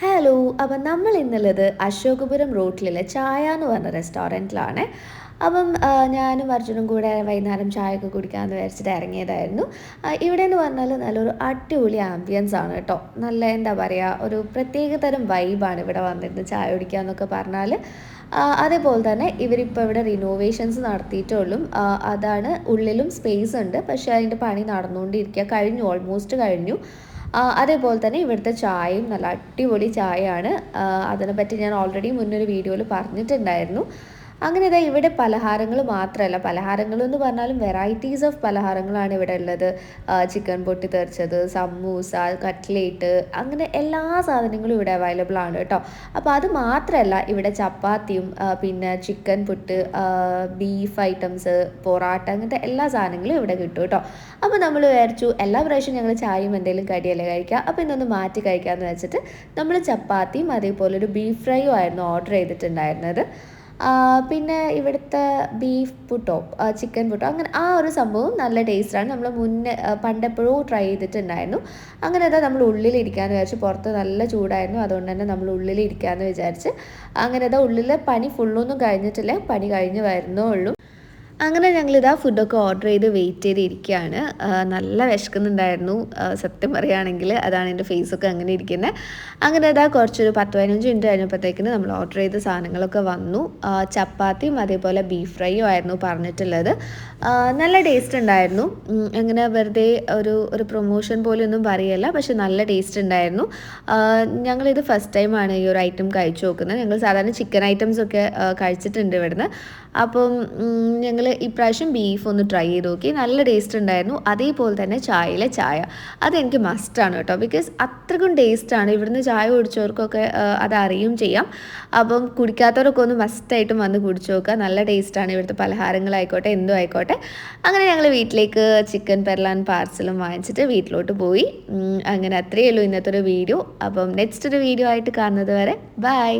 Hello അപ്പം നമ്മൾ ഇന്നുള്ളത് അശോകപുരം റോട്ടിലുള്ള ചായ എന്ന് പറഞ്ഞ റെസ്റ്റോറന്റിലാണ് അപ്പം ഞാനും അർജുനും കൂടെ വൈകുന്നേരം ചായയൊക്കെ കുടിക്കാമെന്ന് വിചാരിച്ചിട്ട് ഇറങ്ങിയതായിരുന്നു. ഇവിടെ എന്ന് പറഞ്ഞാൽ നല്ലൊരു അടിപൊളി ആംബിയൻസ് ആണ് കേട്ടോ. നല്ല എന്താ പറയുക ഒരു പ്രത്യേക തരം വൈബാണ് ഇവിടെ വന്നിരുന്ന് ചായ കുടിക്കുക എന്നൊക്കെ പറഞ്ഞാൽ അതേപോലെ തന്നെ ഇവരിപ്പോൾ ഇവിടെ റിനോവേഷൻസ് നടത്തിയിട്ടുള്ളൂ. അതാണ് ഉള്ളിലും സ്പേസ് ഉണ്ട്. പക്ഷേ അതിന്റെ പണി നടന്നുകൊണ്ടിരിക്കുക. കഴിഞ്ഞു ഓൾമോസ്റ്റ് കഴിഞ്ഞു. അതേപോലെ തന്നെ ഇവിടുത്തെ ചായയും നല്ല അടിപൊളി ചായയാണ്. അതിനെപ്പറ്റി ഞാൻ ഓൾറെഡി മുന്നൊരു വീഡിയോയിൽ പറഞ്ഞിട്ടുണ്ടായിരുന്നു. അങ്ങനെ ഇതാ ഇവിടെ പലഹാരങ്ങൾ മാത്രമല്ല പലഹാരങ്ങൾ എന്ന് പറഞ്ഞാലും വെറൈറ്റീസ് ഓഫ് പലഹാരങ്ങളാണ് ഇവിടെ ഉള്ളത്. ചിക്കൻ പൊട്ടി തെറിച്ചത് സമൂസ കട്ട്ലേറ്റ് അങ്ങനെ എല്ലാ സാധനങ്ങളും ഇവിടെ അവൈലബിൾ ആണ് കേട്ടോ. അപ്പോൾ അത് മാത്രമല്ല ഇവിടെ ചപ്പാത്തിയും പിന്നെ chicken puttu beef items parotta അങ്ങനത്തെ എല്ലാ സാധനങ്ങളും ഇവിടെ കിട്ടും കേട്ടോ. അപ്പോൾ നമ്മൾ വിചാരിച്ചു എല്ലാ പ്രാവശ്യവും ഞങ്ങൾ ചായയും എന്തെങ്കിലും കടിയല്ലേ കഴിക്കുക അപ്പോൾ ഇന്നൊന്ന് മാറ്റി കഴിക്കാമെന്ന് വെച്ചിട്ട് നമ്മൾ ചപ്പാത്തിയും അതേപോലെ ഒരു ബീഫ് ഫ്രൈയും ആയിരുന്നു ഓർഡർ ചെയ്തിട്ടുണ്ടായിരുന്നത്. പിന്നെ ഇവിടുത്തെ ബീഫ് പുട്ടോ ചിക്കൻ പുട്ടോ അങ്ങനെ ആ ഒരു സംഭവം നല്ല ടേസ്റ്റാണ് നമ്മൾ മുന്നേ പണ്ടെപ്പോഴും ട്രൈ ചെയ്തിട്ടുണ്ടായിരുന്നു. അങ്ങനെ അതാ നമ്മൾ ഉള്ളിലിരിക്കാമെന്ന് വിചാരിച്ച് പുറത്ത് നല്ല ചൂടായിരുന്നു. അതുകൊണ്ട് തന്നെ നമ്മൾ ഉള്ളിലിരിക്കാമെന്ന് വിചാരിച്ച് അങ്ങനെ അതാ ഉള്ളിൽ പനി ഫുള്ളൊന്നും കഴിഞ്ഞിട്ടില്ല. പനി കഴിഞ്ഞ് വരുന്നേ ഉള്ളൂ. അങ്ങനെ ഞങ്ങളിതാ ഫുഡൊക്കെ ഓർഡർ ചെയ്ത് വെയിറ്റ് ചെയ്തിരിക്കുകയാണ് നല്ല വിശക്കുന്നുണ്ടായിരുന്നു. സത്യം പറയുകയാണെങ്കിൽ അതാണ് എന്റെ ഫേസൊക്കെ അങ്ങനെ ഇരിക്കുന്നത് അങ്ങനെ ഇതാ കുറച്ചൊരു പത്ത് പതിനഞ്ച് മിനിറ്റ് കഴിഞ്ഞപ്പോഴത്തേക്കിന് നമ്മൾ ഓർഡർ ചെയ്ത സാധനങ്ങളൊക്കെ വന്നു. ചപ്പാത്തിയും അതേപോലെ ബീഫ് ഫ്രൈയും ആയിരുന്നു പറഞ്ഞിട്ടുള്ളത്. നല്ല ടേസ്റ്റ് ഉണ്ടായിരുന്നു. അങ്ങനെ വെറുതെ ഒരു ഒരു പ്രൊമോഷൻ പോലെയൊന്നും പറയല്ല പക്ഷെ നല്ല ടേസ്റ്റ് ഉണ്ടായിരുന്നു. ഞങ്ങളിത് ഫസ്റ്റ് ടൈമാണ് ഈ ഒരു ഐറ്റം കഴിച്ചു നോക്കുന്നത്. ഞങ്ങൾ സാധാരണ ചിക്കൻ ഐറ്റംസ് ഒക്കെ കഴിച്ചിട്ടുണ്ട് ഇവിടുന്ന്. അപ്പം ഞങ്ങൾ ഇപ്രാവശ്യം ബീഫ് ഒന്ന് ട്രൈ ചെയ്ത് നോക്കി. നല്ല ടേസ്റ്റ് ഉണ്ടായിരുന്നു. അതേപോലെ തന്നെ ചായയിലെ ചായ. അതെനിക്ക് മസ്റ്റാണ് കേട്ടോ. ബിക്കോസ് അത്രക്കും ടേസ്റ്റാണ് ഇവിടുന്ന് ചായ കുടിച്ചവർക്കൊക്കെ അതറിയും ചെയ്യാം. അപ്പം കുടിക്കാത്തവരൊക്കെ ഒന്ന് മസ്റ്റായിട്ടും വന്ന് കുടിച്ചു നോക്കുക. നല്ല ടേസ്റ്റാണ് ഇവിടുത്തെ പലഹാരങ്ങളായിക്കോട്ടെ എന്തും ആയിക്കോട്ടെ. അങ്ങനെ ഞങ്ങൾ വീട്ടിലേക്ക് ചിക്കൻ പെർലാൻ പാർസലും വാങ്ങിച്ചിട്ട് വീട്ടിലോട്ട് പോയി. അങ്ങനെ അത്രയേ ഉള്ളൂ ഇന്നത്തെ ഒരു വീഡിയോ അപ്പം നെക്സ്റ്റ് ഒരു വീഡിയോ ആയിട്ട് കാണുന്നത് വരെ ബൈ